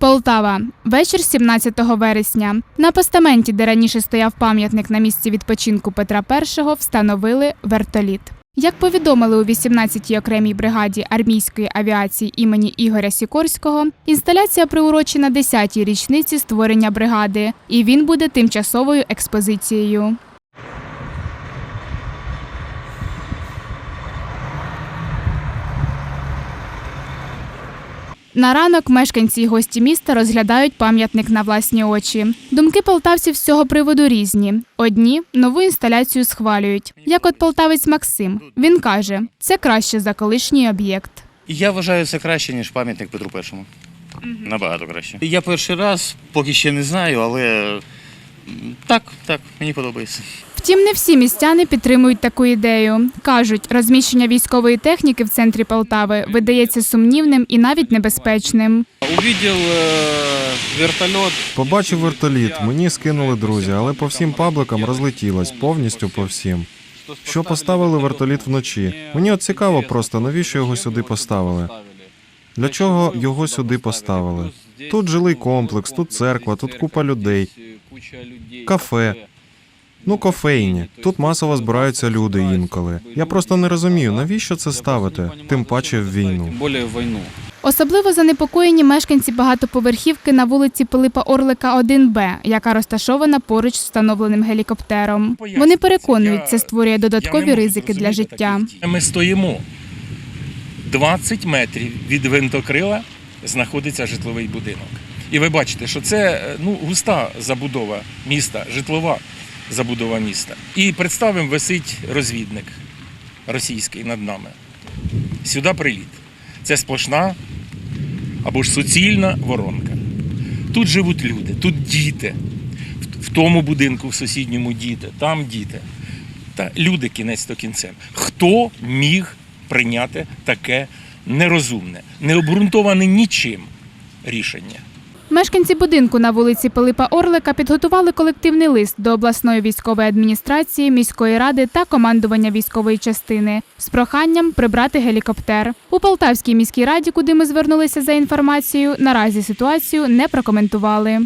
Полтава. Вечір 17 вересня. На постаменті, де раніше стояв пам'ятник на місці відпочинку Петра І, встановили вертоліт. Як повідомили у 18-й окремій бригаді армійської авіації імені Ігоря Сікорського, інсталяція приурочена 10-й річниці створення бригади, і він буде тимчасовою експозицією. На ранок мешканці й гості міста розглядають пам'ятник на власні очі. Думки полтавців з цього приводу різні. Одні нову інсталяцію схвалюють, як от полтавець Максим. Він каже, це краще за колишній об'єкт. Я вважаю це краще, ніж пам'ятник Петру І. Набагато краще. Я перший раз, поки ще не знаю, але так, так, мені подобається. Втім, не всі містяни підтримують таку ідею. Кажуть, розміщення військової техніки в центрі Полтави видається сумнівним і навіть небезпечним. Увидел вертолет. Побачив вертоліт, мені скинули друзі, але по всім пабликам розлетілось повністю по всім. Що поставили вертоліт вночі? Мені от цікаво просто, навіщо його сюди поставили? Для чого його сюди поставили? Тут жилий комплекс, тут церква, тут купа людей, кафе. Ну, кофейні. Тут масово збираються люди інколи. Я просто не розумію, навіщо це ставити, тим паче в війну. Особливо занепокоєні мешканці багатоповерхівки на вулиці Пилипа Орлика 1Б, яка розташована поруч з встановленим гелікоптером. Вони переконують, це створює додаткові ризики для життя. Ми стоїмо 20 метрів від винтокрила знаходиться житловий будинок. І ви бачите, що це е, ну, густа забудова міста, житлова забудова міста. І представимо висить розвідник російський над нами. Сюди приліт. Це сплошна або ж суцільна воронка. Тут живуть люди, тут діти. В- тому будинку, в сусідньому діти, там діти. Та люди кінець то кінцем. Хто міг прийняти таке нерозумне, не обґрунтоване нічим рішення? Мешканці будинку на вулиці Пилипа Орлика підготували колективний лист до обласної військової адміністрації, міської ради та командування військової частини з проханням прибрати гелікоптер. У Полтавській міській раді, куди ми звернулися за інформацією, наразі ситуацію не прокоментували.